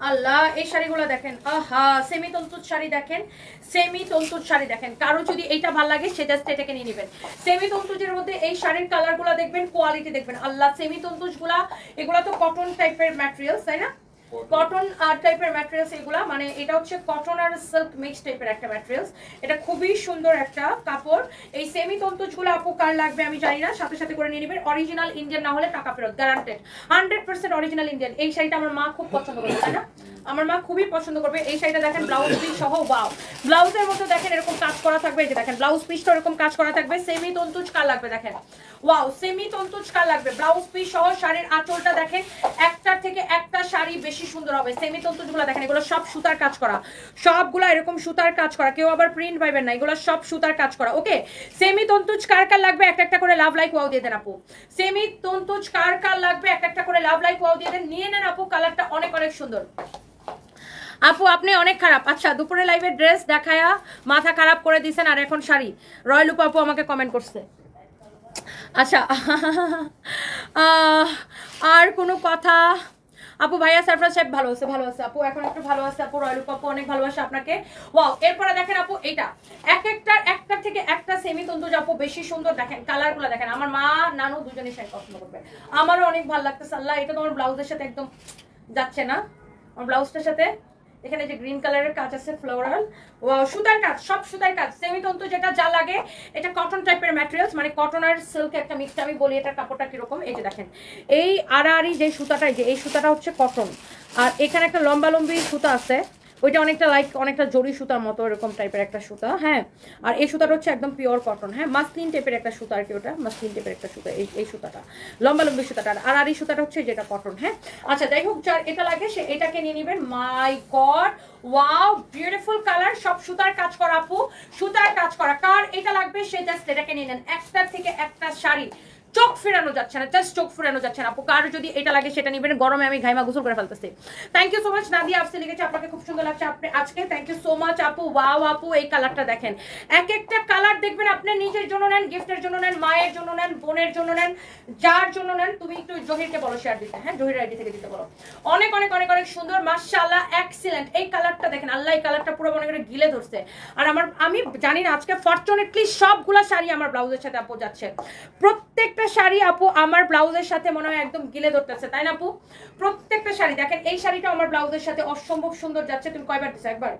আল্লাহ, এই শাড়িগুলো দেখেন। আহা সেমি তন্তুর শাড়ি দেখেন সেমি তন্তুর শাড়ি দেখেন। কারও যদি এইটা ভালো লাগে, সে জাস্ট এটাকে নিয়ে নেবেন। সেমি তন্তুজের মধ্যে এই শাড়ির কালারগুলো দেখবেন কোয়ালিটি দেখবেন। আল্লাহ সেমি তন্তুজগুলা এগুলো তো কটন টাইপের ম্যাটেরিয়ালস তাই না? কটন টাইপের ম্যাটেরিয়ালস এগুলা মানে এটা হচ্ছে কটন আর সিল্ক মিক্স টাইপের একটা ম্যাটেরিয়ালস এটা খুবই সুন্দর একটা কাপড়। এই সেমি তন্তুজগুলো আপু কার লাগবে আমি জানি না, সাথে সাথে করে নিয়ে নেবেন। অরিজিনাল ইন্ডিয়ান না হলে টাকা ফেরত guaranteed hundred percent original Indian এই শাড়িটা আমার মা খুব পছন্দ করে, তাই না? আমার মা খুবই পছন্দ করবে। এই শাড়িটা দেখেন ব্লাউজ পিস সহ ওয়াও ব্লাউজের মধ্যে দেখেন এরকম কাজ করা থাকবে, এই যে দেখেন ব্লাউজ পিসটা এরকম কাজ করা থাকবে। সেমি তন্তুজ কার লাগবে, দেখেন। ওয়াও সেমি তন্তুজ কার লাগবে। ব্লাউজ পিস সহ শাড়ির আঁচলটা দেখেন, একটার থেকে একটা শাড়ি বেশি সুন্দর হবে। সেমি তন্তুজগুলো দেখেন, এগুলো সব সুতার কাজ করা। সবগুলো এরকম সুতার কাজ করা। কেউ আবার প্রিন্ট পাইবেন না, এগুলো সব সুতার কাজ করা। ওকে সেমি তন্তুজ কার কার লাগবে? একটা একটা করে লাভ লাইক ওয়াও দিয়ে দেন আপু। সেমি তন্তুজ কার কার লাগবে? একটা একটা করে লাভ লাইক ওয়াও দিয়ে দেন। নিয়ে নেন আপু কালারটা অনেক অনেক সুন্দর। আপু, আপনি অনেক খারাপ। আচ্ছা দুপুরে লাইভে ড্রেস দেখায়া মাথা খারাপ করে দিছেন আর এখন শাড়ি। রয়লুপ আপু আমাকে কমেন্ট করছে। আচ্ছা আর কোনো কথা? আপু, ভাইয়া সারফরাজ সাহেব ভালো আছে ভালো আছে। আপু, এখন একটু ভালো আছে। আপু রয়লুপ আপু অনেক ভালোবাসে আপনাকে। ওয়াও এরপরে দেখেন আপু এটা এক একটার একটা থেকে একটা সেমি তন্দুজ আপু বেশি সুন্দর দেখেন কালারগুলো দেখেন। আমার মা, নানু দুজনেই শাড়ি পছন্দ করবে। আমারও অনেক ভালো লাগতেছে। আল্লাহ, এটা তোমার ব্লাউজের সাথে একদম যাচ্ছে না। আমার ব্লাউজটার সাথে এখানে যে গ্রিন কালারের কাজ আছে ফ্লোরাল ও সুতার কাজ, সব সুতার কাজ সেমি তন্তু যেটা যা লাগে, এটা কটন টাইপের ম্যাটেরিয়ালস মানে কটন আর সিল্ক একটা মিক্সটা আমি বলি এটা কাপড়টা কীরকম, এই যে দেখেন। এই আড়াআড়ি যে সুতাটা যে, এই সুতাটা হচ্ছে কটন আর এখানে একটা লম্বা লম্বি সুতা আছে ওইটা অনেকটা লাইক অনেকটা জরি সুতার মতো এরকম টাইপের একটা সুতা হ্যাঁ? আর এই সুতাটা হচ্ছে একদম পিওর কটন হ্যাঁ? মাসলিন টাইপের একটা সুতা আর কি ওটা মাসলিন টাইপের একটা সুতা, এই এই সুতাটা, লম্বা লম্বি সুতাটা। আর আর এই সুতাটা হচ্ছে যেটা কটন হ্যাঁ? আচ্ছা যাই হোক, যার এটা লাগে, সে এটাকে নিয়ে নেবেন। My god wow beautiful colour সব সুতার কাজ করা আপু, সুতার কাজ করা। কার এটা লাগবে, সে জাস্ট এটাকে নিয়ে নেন। একটার থেকে একটা শাড়ি। চোখ ফেরানো যাচ্ছে না জাস্ট চোখ ফেরানো যাচ্ছে না। আপু, কার যদি এটা লাগে সেটা নিবেন, গরমে আমি ঘাইমা গোসল করে ফেলতেছি। Thank you so much Nadia আপসে লিখেছে আপনাকে খুব সুন্দর লাগছে। আপনি আজকে থ্যাংক ইউ সো মাচ আপু ওয়াও আপু, এই কালারটা দেখেন। এক একটা কালার দেখবেন, আপনি নিজের জন্য নেন গিফটের জন্য নেন, মায়ের জন্য নেন, বোনের জন্য নেন, যার জন্য নেন, তুমি একটু জহিরকে বলো শেয়ার দিতে। হ্যাঁ জহির আইডি থেকে দিতে বলো। অনেক অনেক অনেক অনেক সুন্দর, মাশাআল্লাহ এক্সিলেন্ট এই কালারটা দেখেন, আল্লাহ, এই কালারটা পুরো মনে করে গিলে ধরছে। আর আমার, আমি জানি না, আজকে ফরচুনেটলি সবগুলা শাড়ি আমার ব্লাউজের সাথে, আপু, যাচ্ছে। প্রত্যেকটা শাড়ি আপু আমার ব্লাউজের সাথে মনে হয় একদম গিলে ধরতেছে তাই না আপু? প্রত্যেকটা শাড়ি দেখেন এই শাড়িটা আমার ব্লাউজের সাথে অসম্ভব সুন্দর যাচ্ছে তুমি কয়বার দিছো একবার?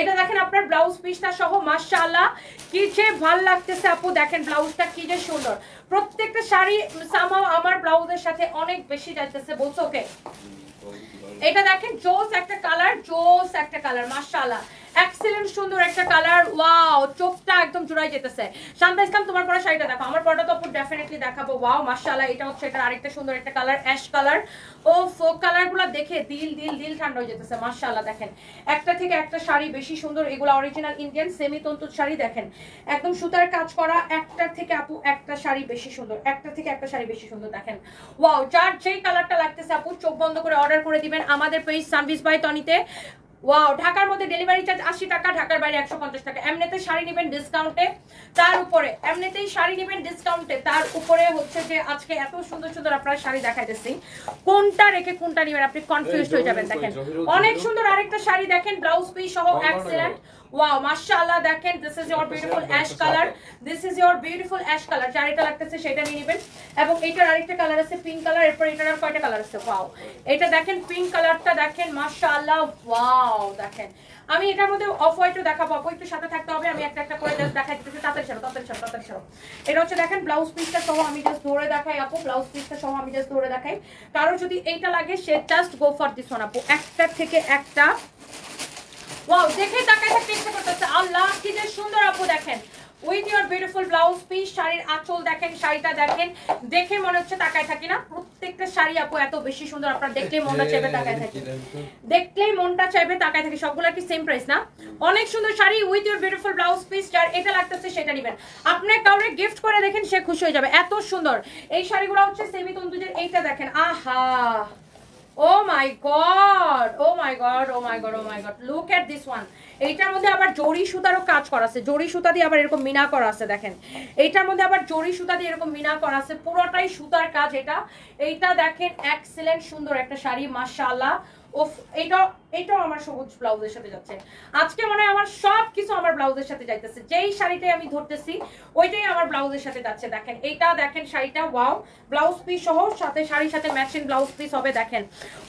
এটা দেখেন আপনার ব্লাউজ পিসটা সহ মাশাআল্লাহ কি যে ভালো লাগতেছে আপু দেখেন ব্লাউজটা কি যে সুন্দর। প্রত্যেকটা শাড়ি সামাও আমার ব্লাউজের সাথে অনেক বেশি যাচ্ছে বলছো ওকে? এটা দেখেন জোস একটা কালার জোস একটা কালার মাশাআল্লাহ। এক্সিলেন্ট সুন্দর একটা কালার ওয়াও চোখটা একদম জুড়াই যেতেছে। শান্তা ইসলাম তোমার পরা শাড়িটা দেখো। আমার পরাটা তো আপু ডেফিনেটলি দেখাবো। ওয়াও মাশাআল্লাহ, এটা হচ্ছে এটা আরেকটা সুন্দর একটা কালার অ্যাশ কালার ও ফোক কালারগুলো দেখে দিল দিল দিল ঠান্ডা হয়ে যেতেছে। মাশাআল্লাহ, দেখেন। একটা থেকে একটা শাড়ি বেশি সুন্দর। এগুলো অরিজিনাল ইন্ডিয়ান সেমি তন্তুর শাড়ি, দেখেন। একদম সুতার কাজ করা একটার থেকে আপু একটা শাড়ি বেশি সুন্দর। একটা থেকে একটা শাড়ি বেশি সুন্দর, দেখেন। ওয়াও যার যেই কালারটা লাগতেছে আপু, চোখ বন্ধ করে অর্ডার করে দিবেন আমাদের পেজ সার্ভিস বাই তনিতে ওয়াও ঢাকার মধ্যে ডেলিভারি চার্জ আশি টাকা ঢাকার বাইরে একশো পঞ্চাশ টাকা। এমনিতে শাড়ি নেবেন ডিসকাউন্টে তার উপরে এমনিতেই শাড়ি নেবেন ডিসকাউন্টে তার উপরে হচ্ছে যে আজকে এত সুন্দর সুন্দর আপনার শাড়ি দেখাইতেছি। কোনটা রেখে কোনটা নেবেন? আপনি কনফিউজ হয়ে যাবেন দেখেন। অনেক সুন্দর আরেকটা শাড়ি দেখেন ব্লাউজ পিস সহ এক্সেলেন্ট ওয়াও মাশাআল্লাহ দেখেন this is your beautiful ash colour this is your beautiful ash colour যার এটা লাগতেছে সেটা নিয়ে নেবেন। এবং এটার আরেকটা কালার আছে পিঙ্ক কালার এরপর এটার আর কয়টা কালার আছে? ওয়াও এটা দেখেন পিঙ্ক কালারটা দেখেন মাশাআল্লাহ ওয়াও দেখেন। আমি এটার মধ্যে অফ হোয়াইটও দেখাবো। আপু একটু সাথে থাকতে হবে। আমি একটা একটা করে জাস্ট দেখাই দিতেছি। তাড়াতাড়ি ছাড়ো তাড়াতাড়ি ছাড়ো তাড়াতাড়ি ছাড়ো এটা হচ্ছে দেখেন ব্লাউজ পিসটা সহ আমি জাস্ট ধরে দেখাই আপু। ব্লাউজ পিসটা সহ আমি জাস্ট ধরে দেখাই। কারও যদি এইটা লাগে সে just go for this one আপু। একটা থেকে একটা ওয়াও দেখে তাকায় থাকতে ইচ্ছে করতেছে। আল্লাহ, কি যে সুন্দর আপু দেখেন। With your beautiful blouse piece, শাড়ির আঁচল দেখেন, শাড়িটা দেখেন। দেখে মনে হচ্ছে তাকায় থাকি না। প্রত্যেকটা শাড়ি আপু এত বেশি সুন্দর। আপনার দেখলেই মনটা চাইবে তাকায় থাকি। দেখলেই মনটা চাইবে তাকায় থাকি। সবগুলো কি সেম প্রাইস না? অনেক সুন্দর sari with your beautiful blouse piece, যার এটা লাগতেছে সেটা নেবেন। আপনি কাউরে গিফট করে দেখেন, সে খুশি হয়ে যাবে। এত সুন্দর। এই শাড়িগুলো হচ্ছে সেমি তন্দুজের এইটা দেখেন। আহা! Oh god oh my god oh my god oh my god look Look this one. এইটার মধ্যে আবার জরি সুতারও কাজ করা আছে। জরি সুতা দিয়ে আবার এরকম মিনা করা আছে, দেখেন। এইটার মধ্যে আবার জরি সুতা দিয়ে এরকম মিনা করা আছে। পুরোটাই সুতার কাজ এটা। এইটা দেখেন এক্সেলেন্ট সুন্দর একটা শাড়ি, মাশাআল্লাহ। ওফ এটা এটাও আমার সবুজ ব্লাউজের সাথে যাচ্ছে। আজকে মনে হয় আমার সব কিছু আমার ব্লাউজের সাথে যাইতেছে। যেই শাড়িটাই আমি ধরতেছি, ওইটাই আমার ব্লাউজের সাথে যাচ্ছে। দেখেন এইটা দেখেন শাড়িটা, ওয়াও, ব্লাউজ পিস সহ, সাথে শাড়ির সাথে ম্যাচিং ব্লাউজ পিস হবে, দেখেন।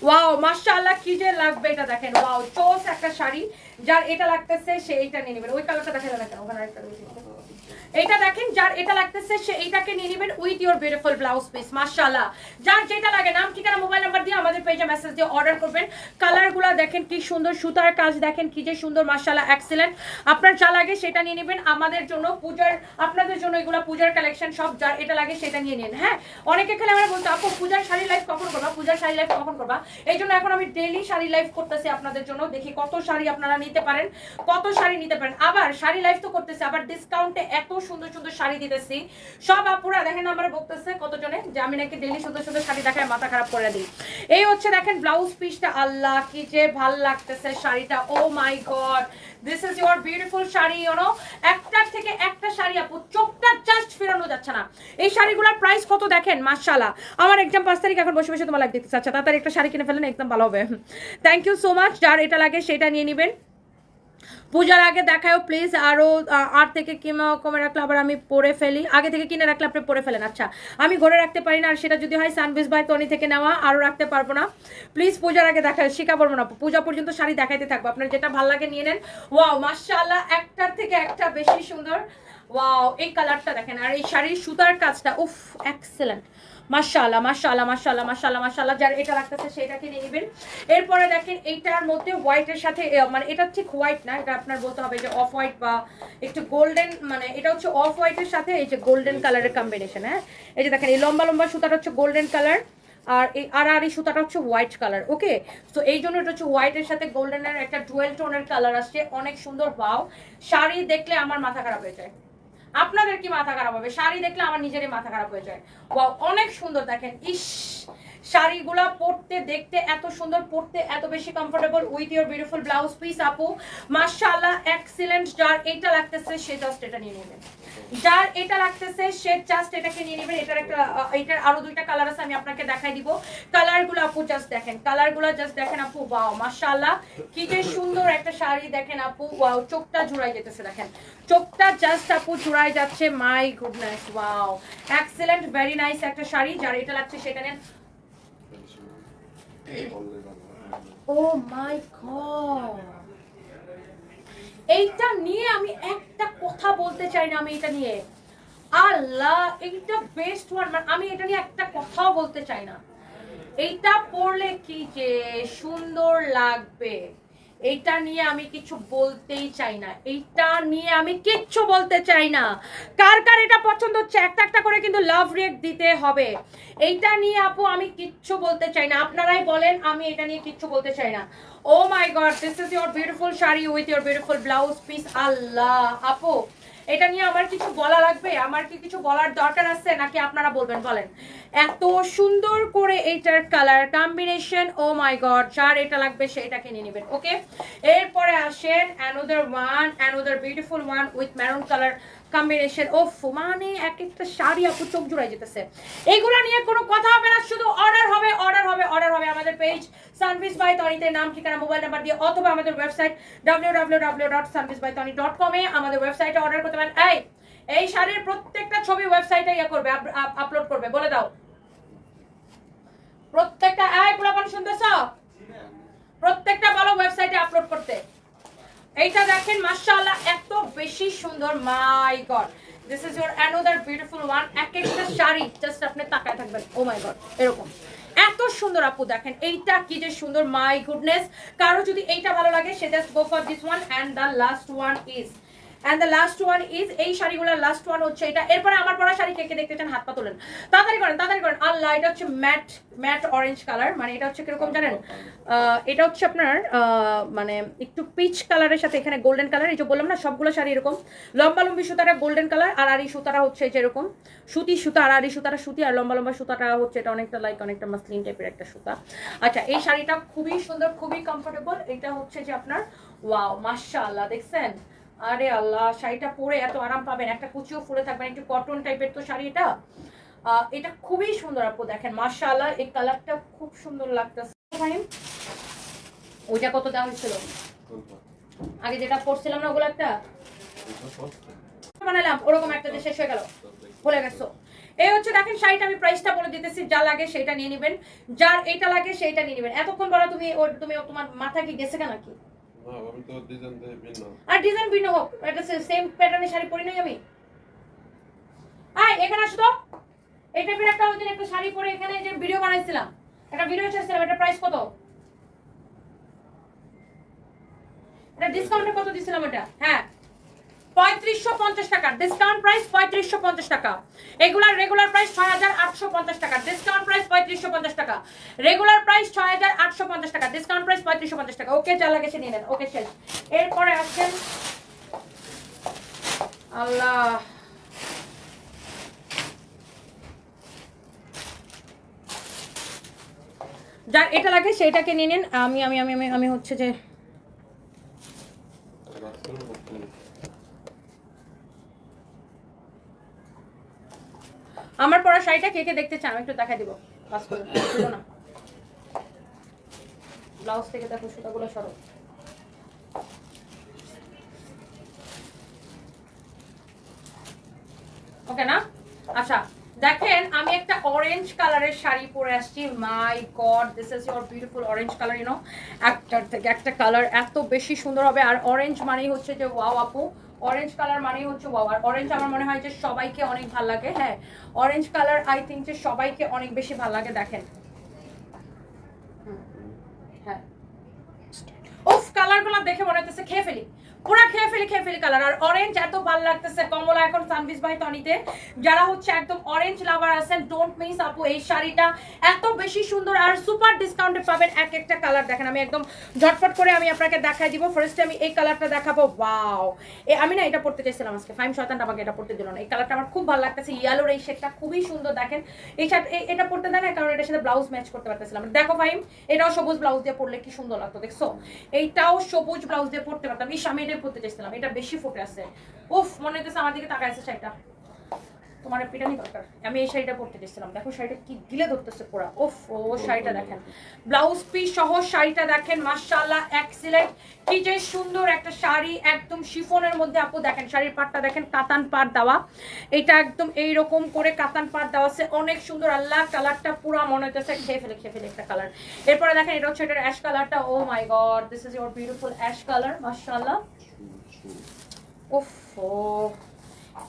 ওয়াও, মাশাআল্লাহ, কি যে লাগবে এটা দেখেন। ওয়াও, চোস একটা শাড়ি, যার এটা লাগতেছে সে এইটা নিয়ে নেবেন। ওই কালারটা দেখা যাবে ওখানে আরেকটা এইটা দেখেন, যার এটা লাগতেছে, সে এইটাকে নিয়ে নেবেন with your beautiful blouse piece মাশাআল্লাহ। যার যেটা লাগে, নাম, ঠিকানা, মোবাইল নাম্বার দিয়ে আমাদের পেজে মেসেজ দিয়ে অর্ডার করবেন। কালারগুলো দেখেন, কি সুন্দর সুতার কাজ দেখেন, কি যে সুন্দর, মাশাআল্লাহ এক্সেলেন্ট আপনার যা লাগে সেটা নিয়ে নেবেন। আমাদের জন্য পূজার, আপনাদের জন্য এগুলো পূজার কালেকশন সব, যার এটা লাগে সেটা নিয়ে নিন হ্যাঁ? অনেকে খেলে আমরা বলতো, আপু, পূজার শাড়ি লাইফ কখন করবা? পূজার শাড়ি লাইফ কখন করবা? এই জন্য এখন আমি ডেলি শাড়ি লাইফ করতেছি আপনাদের জন্য। দেখি কত শাড়ি আপনারা নিতে পারেন, কত শাড়ি নিতে পারেন। আবার শাড়ি লাইফ তো করতেছি, আবার ডিসকাউন্টে এত সুন্দর সুন্দর শাড়ি দিতেছি। সব আপুরা দেখেন আমার বলতেছে কতজনে, যে আমি নাকি ডেলি সুন্দর সুন্দর শাড়ি দেখায় মাথা খারাপ করে দিই। এই হচ্ছে দেখেন ব্লাউজ পিসটা আল্লাহ কি যে ভালো লাগতেছে শাড়িটা। ও my God this is your beautiful sari you know একটার থেকে একটা শাড়ি আপু, চোখটা জাস্ট ফেরানো যাচ্ছে না। এই শাড়িগুলোর প্রাইস কত দেখেন? মাশাআল্লাহ। আমার এক্সাম পাঁচ তারিখ, এখন বসে বসে তোমার দেখতেছে। আচ্ছা তাড়াতাড়ি একটা শাড়ি কিনে ফেলেন একদম ভালো হবে। থ্যাংক ইউ সো মাচ যার এটা লাগে সেটা নিয়ে নেবেন। পূজার আগে দেখায়ও প্লিজ আরও আর থেকে কিমা, কমে রাখলে আবার আমি পরে ফেলি। আগে থেকে কিনে রাখলে আপনি পরে ফেলেন। আচ্ছা আমি ঘরে রাখতে পারি না, আর সেটা যদি হয় সানবিস বাই তনি থেকে নেওয়া আরও রাখতে পারব না। প্লিজ পূজার আগে দেখা শিখা পারব না, পূজা পর্যন্ত শাড়ি দেখাইতে থাকব। আপনার যেটা ভালো লাগে নিয়ে নেন। ওয়াও মার্শাল্লাহ একটার থেকে একটা বেশি সুন্দর। ওয়াও এই কালারটা দেখেন আর এই শাড়ির সুতার কাজটা উফ এক্সেলেন্ট মাশাআল্লাহ মাশাআল্লাহ মাশাআল্লাহ মাশাআল্লাহ মাশাআল্লাহ যার এটা লাগতেছে সেটা কিনে নেবেন। এরপরে দেখেন এইটার মধ্যে হোয়াইটের সাথে মানে এটা ঠিক হোয়াইট না এটা আপনার বলতে হবে যে অফ হোয়াইট বা একটু গোল্ডেন মানে এটা হচ্ছে অফ হোয়াইটের সাথে এই যে গোল্ডেন কালারের কম্বিনেশন হ্যাঁ? এই যে দেখেন এই লম্বা লম্বা সুতাটা হচ্ছে গোল্ডেন কালার আর এই আর আর এই সুতাটা হচ্ছে হোয়াইট কালার ওকে তো এই জন্য এটা হচ্ছে হোয়াইটের সাথে গোল্ডেনের একটা ডুয়েল টোনের কালার আসছে অনেক সুন্দর বাও শাড়ি দেখলে আমার মাথা খারাপ হয়ে যায়। আপনাদের কি মাথা খারাপ হবে? শাড়ি দেখলে আমার নিজেরই মাথা খারাপ হয়ে যায়। অনেক সুন্দর দেখেন। ইস শাড়িগুলা পরতে, দেখতে এত সুন্দর, পরতে এত বেশি comfortable with your beautiful blouse piece আপু। মাশাআল্লাহ এক্সিলেন্ট যার এটা লাগতেছে, সে জাস্ট এটা নিয়ে নেবেন যার এটা লাগতেছে, সে জাস্ট এটাকে নিয়ে নেবেন এটার একটা এটার আরও দুইটা কালার আছে, আমি আপনাকে দেখাই দিব। কালারগুলো আপু জাস্ট দেখেন। কালারগুলো জাস্ট দেখেন আপু ওয়াও মাশাআল্লাহ। কি যে সুন্দর একটা শাড়ি দেখেন আপু। ওয়াও চোখটা জুড়াই যেতেছে, দেখেন। চোখটা জাস্ট আপু, জুড়াই যাচ্ছে। My goodness wow excellent very nice একটা শাড়ি। যার এটা লাগছে, সেটা নেন। ও মাই এইটা নিয়ে আমি একটা কথা বলতে চাই না আমি এটা নিয়ে। আল্লাহ, এইটা বেস্ট ওয়ান আমি এটা নিয়ে একটা কথাও বলতে চাই না। এইটা পড়লে কি যে সুন্দর লাগবে। এইটা নিয়ে আমি কিছু বলতেই চাই না। এইটা নিয়ে আমি কিচ্ছু বলতে চাই না। কার কার এটা পছন্দ হচ্ছে, একটা একটা করে কিন্তু লাভ রেট দিতে হবে। এইটা নিয়ে আপু আমি কিচ্ছু বলতে চাই না। আপনারাই বলেন, আমি এটা নিয়ে কিচ্ছু বলতে চাই না। ও my God this is your beautiful sari with your beautiful blouse piece আল্লাহ, আপু এটা নিয়ে আমার কিছু বলা লাগবে? আমার কি কিছু বলার দরকার আছে? নাকি আপনারা বলবেন? বলেন। এত সুন্দর করে এইটার colour combination oh my god যার এটা লাগবে সেটা কিনে নেবেন ওকে এরপরে আসেন another one another beautiful one with maroon colour combination ও মানে এক একটা শাড়ি আপু চোখ জুড়াই যেতেছে। এগুলো নিয়ে কোনো কথা হবে না, শুধু অর্ডার হবে অর্ডার হবে অর্ডার হবে আমাদের পেজ সানভিস বাই তনিতে নাম, ঠিকানা মোবাইল নাম্বার দিয়ে অথবা আমাদের website W W dot by Toni dot কমে আমাদের ওয়েবসাইটে অর্ডার করতে পারেন। এই এই শাড়ির প্রত্যেকটা ছবি ওয়েবসাইটে ইয়ে করবে আপলোড করবে, বলে দাও। প্রত্যেকটা, এই পুরাপান শুনতেছ? প্রত্যেকটা বলো ওয়েবসাইটে আপলোড করতে। এইটা দেখেন, মাশাআল্লাহ, এত বেশি সুন্দর my God this is your another beautiful one এক একটা শাড়ি জাস্ট আপনি তাকায় থাকবেন ও মাই গড এরকম। এত সুন্দর আপু, দেখেন, এইটা কি যে সুন্দর মাই গুডনেস কারও যদি এইটা ভালো লাগে, সে just go for this one and the last one is and the last one is এই শাড়িগুলোর লাস্ট ওয়ান হচ্ছে এটা। এরপরে আমার পরা শাড়ি কে দেখতে চান, হাত পা তোলেন। তাড়াতাড়ি করেন তাড়াতাড়ি করেন। আল্লাহ এটা হচ্ছে ম্যাট ম্যাট অরেঞ্জ কালার মানে এটা হচ্ছে কীরকম জানেন? এটা হচ্ছে আপনার মানে একটু পিচ কালারের সাথে এখানে গোল্ডেন কালার এই যে বললাম না, সবগুলো শাড়ি এরকম। লম্বা লম্বি সুতাটা গোল্ডেন কালার আর আরি সুতাটা হচ্ছে এই যে এরকম। সুতি সুতা, আর আরি সুতাটা সুতি, আর লম্বা লম্বা সুতাটা হচ্ছে এটা অনেকটা লাইক অনেকটা মাসলিন টাইপের একটা সুতা। আচ্ছা এই শাড়িটা খুবই সুন্দর, খুবই কমফোর্টেবল এটা হচ্ছে যে আপনার ওয়াও মাশাআল্লাহ, দেখছেন? আরে আল্লাহ শাড়িটা পরে এত আরাম পাবেন। একটা কুচিও ফুলে থাকবেন একটু কটন টাইপের তো শাড়ি এটা। আহ, এটা খুবই সুন্দর আপু দেখেন মাশাআল্লাহ এই কালারটা খুব সুন্দর লাগতেছে। ওইটা কত দাম ছিল আগে যেটা পরছিলাম না ওগুলো একটা? বানালাম ওরকম একটা যে শেষ হয়ে গেল। ভুলে গেছো। এই হচ্ছে দেখেন শাড়িটা আমি প্রাইসটা বলে দিতেছি যা লাগে সেটা নিয়ে নেবেন। যার এটা লাগে সেইটা নিয়ে নেবেন। এতক্ষণ বলা তুমি ওর তুমি তোমার মাথা কি গেছে কেন কি ভিন্ন। আর এখানে আসো এই টাইপের একটা ওই একটা শাড়ি পরে এখানে যে ভিডিও বানাইছিলাম। একটা ভিডিও চাইছিলাম, এটা প্রাইস কত? এটা ডিসকাউন্টে কত দিছিলাম এটা? হ্যাঁ। পঁয়ত্রিশশো পঞ্চাশ টাকা। ডিসকাউন্ট প্রাইস পঁয়ত্রিশশো পঞ্চাশ টাকা। এগুলার রেগুলার প্রাইস ছয় হাজার আটশো পঞ্চাশ টাকা। ডিসকাউন্ট প্রাইস পঁয়ত্রিশশো পঞ্চাশ টাকা। রেগুলার প্রাইস ছয় হাজার আটশো পঞ্চাশ টাকা। ডিসকাউন্ট প্রাইস পঁয়ত্রিশশো পঞ্চাশ টাকা। ওকে যা নিয়ে নেন। ওকে এরপরে আল্লাহ। এটা লাগে সেটাকে নিয়ে নিন। আমি আমি আমি আমি হচ্ছে যে রাস্তার মধ্যে আমার পরা শাড়িটা কে কে দেখতে চান, আমি একটু দেখাই দিব। পাস করে না। ব্লাউজ থেকে দেখো, সুতাগুলো সরো। ওকে না? আচ্ছা দেখেন, আমি একটা অরেঞ্জ কালারের শাড়ি পরে আসছি। My God this is your beautiful orange colour you know একটার থেকে একটা কালার এত বেশি সুন্দর হবে। আর অরেঞ্জ মানেই হচ্ছে যে ওয়াও আপু অরেঞ্জ কালার মানেই হচ্ছে বাবার অরেঞ্জ আমার মনে হয় যে সবাইকে অনেক ভালো লাগে হ্যাঁ? অরেঞ্জ কালার আই থিঙ্ক যে সবাইকে অনেক বেশি ভালো লাগে, দেখেন। হ্যাঁ। ওফ কালারগুলো দেখে মনে হচ্ছে খেয়ে ফেলি। পুরা খেয়ে ফেলি খেয়ে ফেলি কালার আর অরেঞ্জ এত ভালো লাগতেছে। কমলা এখন সানবিস ভাই টনিতে। যারা হচ্ছে একদম অরেঞ্জ লাভার আছেন ডোন্ট মিস আপু এই শাড়িটা। এত বেশি সুন্দর আর সুপার ডিসকাউন্টে পাবেন এক একটা কালার দেখেন, আমি একদম ঝটফট করে আমি আপনাকে দেখাই দিব। ফার্স্টে আমি এই কালারটা দেখাবো। ওয়াও এ, আমি না এটা পড়তে চাইছিলাম আজকে। ফাইম শতানটা আমাকে এটা পড়তে দিল না। এই কালারটা আমার খুব ভালো লাগতেছে। ইয়েলোর এই শেডটা খুবই সুন্দর, দেখেন। এই শার্ট এটা পড়তে দেয় না, কারণ এটার সাথে ব্লাউজ ম্যাচ করতে পারতেছিলাম। দেখো ফাইম এটাও সবুজ ব্লাউজ দিয়ে পরলে কি সুন্দর লাগতো, দেখছ? এইটাও সবুজ ব্লাউজ দিয়ে পরতে পারতাম। এই আমি পরতে চাইছিলাম এটা বেশি আছে উফ মনে হইতেছে আমার দিকে তাকায় আছে শাড়িটা তোমার পিটানি দরকার আমি এই শাড়িটা পরতে চাইছিলাম দেখো শাড়িটা কি গিলে ধরতেছে পুরা। উফ ও শাড়িটা দেখেন। ব্লাউজ পিস সহ শাড়িটা দেখেন মাশাআল্লাহ এক্সিলেন্ট কি যে সুন্দর একটা শাড়ি একদম শিফনের মধ্যে আপু দেখেন শাড়ির পাটটা দেখেন কাতান পাট দেওয়া। এটা একদম এই রকম করে কাতান পাট দেওয়া আছে। অনেক সুন্দর আল্লাহ কালারটা পুরো মনে হইতেছে খেয়ে ফেলে খেয়ে ফেলে একটা কালার। এরপরে দেখেন এটা হচ্ছে এটার অ্যাশ কালারটা ও my God this is your beautiful ash colour মাশাআল্লাহ। উফ ও।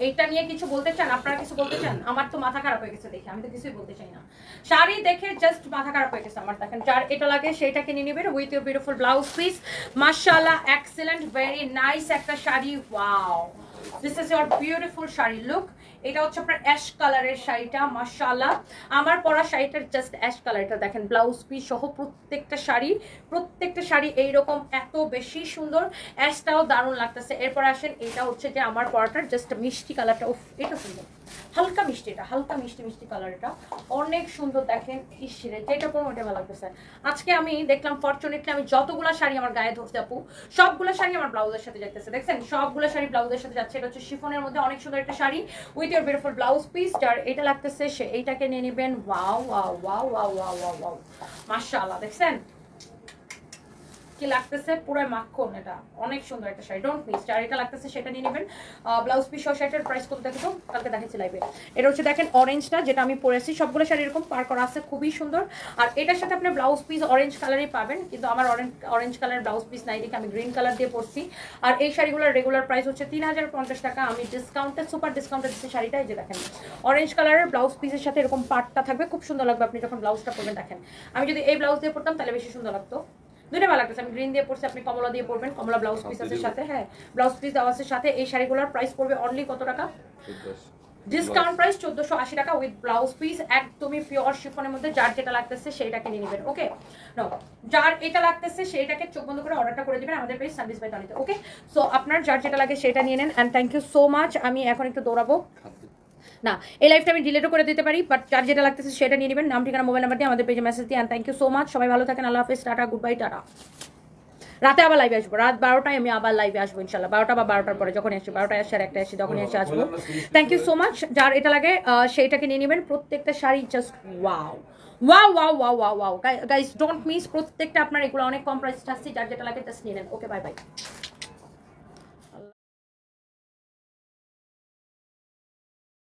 এইটা নিয়ে কিছু বলতে চান? আপনারা কিছু বলতে চান? আমার তো মাথা খারাপ হয়ে গেছে দেখে, আমি তো কিছুই বলতে চাই না। শাড়ি দেখে জাস্ট মাথা খারাপ হয়ে গেছে আমার, দেখেন, যার এটা লাগে সেটা নিয়ে নেবেন with your beautiful blouse piece মার্শাল্লাহ এক্সেলেন্ট ভেরি নাইস একটা sari wow this is your beautiful sari look এটা হচ্ছে আপনার অ্যাশ কালারের শাড়িটা, মাশাআল্লাহ। আমার পরা শাড়িটার জাস্ট অ্যাশ কালারটা দেখেন ব্লাউজ পিস সহ প্রত্যেকটা শাড়ি প্রত্যেকটা শাড়ি এইরকম এত বেশি সুন্দর। অ্যাশটাও দারুণ লাগতেছে। এরপর আসেন, এটা হচ্ছে যে আমার পরাটার জাস্ট মিষ্টি কালারটা এটা সুন্দর। হালকা মিষ্টি এটা, হালকা মিষ্টি মিষ্টি কালার এটা। অনেক সুন্দর দেখেন ইসিরে যেটা পরবো ওটা ভালো লাগতেছে। আজকে আমি দেখলাম ফরচুনেটলি আমি যতগুলো শাড়ি আমার গায়ে ধরতে আপু, সবগুলো শাড়ি আমার ব্লাউজের সাথে যাইতেছে। দেখছেন? সবগুলো শাড়ি ব্লাউজের সাথে যাচ্ছে। এটা হচ্ছে শিফনের মধ্যে অনেক সুন্দর একটা sari with your beautiful blouse piece যার এটা লাগতেছে সে, এইটাকে নিয়ে নেবেন wow wow wow wow wow wow মাশাআল্লাহ, দেখছেন? কি লাগতেছে? পুরো মাখন এটা। অনেক সুন্দর একটা শাড়ি। ডোন্ট মিস আর এটা লাগতেছে সেটা নিয়ে নেবেন। ব্লাউজ পিস সহ শাড়িটার প্রাইস কত দেখে তো কালকে দেখেছি লাইভে এটা হচ্ছে দেখেন অরেঞ্জটা যেটা আমি পরেছি সবগুলো শাড়ি এরকম পার করা আছে, খুবই সুন্দর। আর এটার সাথে আপনি ব্লাউজ পিস অরেঞ্জ কালারই পাবেন, কিন্তু আমার orange orange colour blouse piece নাই দেখে আমি গ্রিন কালার দিয়ে পরছি। আর এই শাড়িগুলোর রেগুলার প্রাইস হচ্ছে তিন হাজার পঞ্চাশ টাকা। আমি ডিসকাউন্টে সুপার ডিসকাউন্টে দিচ্ছি শাড়িটা, এই যে দেখেন। অরেঞ্জ কালারের ব্লাউজ পিসের সাথে এরকম পাটটা থাকবে। খুব সুন্দর লাগবে আপনি যখন ব্লাউজটা পরবেন, দেখেন। আমি যদি এই ব্লাউজ দিয়ে পরতাম, তাহলে বেশি সুন্দর লাগতো। দুটো ভালো লাগতেছে। আমি গ্রিন দিয়ে পরছি আপনি কমলা দিয়ে পরবেন। কমলা ব্লাউজ পিসের সাথে হ্যাঁ। ব্লাউজ পিস দেওয়ার সাথে। এই শাড়িগুলোর প্রাইস পড়বে অনলি কত টাকা? ডিসকাউন্ট প্রাইস চোদ্দশো আশি টাকা উইথ ব্লাউজ পিস একদমই পিওর শিফনের মধ্যে। যার যেটা লাগতেছে সেইটাকে নিয়ে নেবেন ওকে যার এটা লাগতেছে সেইটাকে চোখ বন্ধ করে অর্ডারটা করে দেবেন আমাদের পেজ সার্ভিস বাই টনিতে ওকে সো আপনার যার যেটা লাগে সেটা নিয়ে নেন and thank you so much আমি এখন একটু দৌড়াবো। না, এই লাইফটা আমি ডিলেটও করে দিতে পারি বাট যার যেটা লাগতেছে সেটা নিয়ে নেবেন। নাম, ঠিকানা মোবাইল নাম্বার দিয়ে আমাদের পেজে মেসেজ দিয়ে থ্যাংক ইউ সো মাচ সবাই ভালো থাকেন, আল্লাহ হাফিজ, টাটা গুড বাই টাটা। রাতে আবার লাইভে আসব। রাত বারোটায় আমি আবার লাইভে আসব ইনশাল্লাহ বারোটা বা বারোটার পরে যখন আসি বারোটায় আসি আর একটা আসি যখনই এসে আসব। থ্যাংক ইউ সো মাচ যার এটা লাগে সেইটাকে নিয়ে নেবেন। প্রত্যেকটা sari just wow wow wow wow wow wow guys don't miss প্রত্যেকটা আপনার, এগুলো অনেক কম প্রাইস আসছে যার যেটা লাগে জাস্ট নিয়ে নেন। Okay bye bye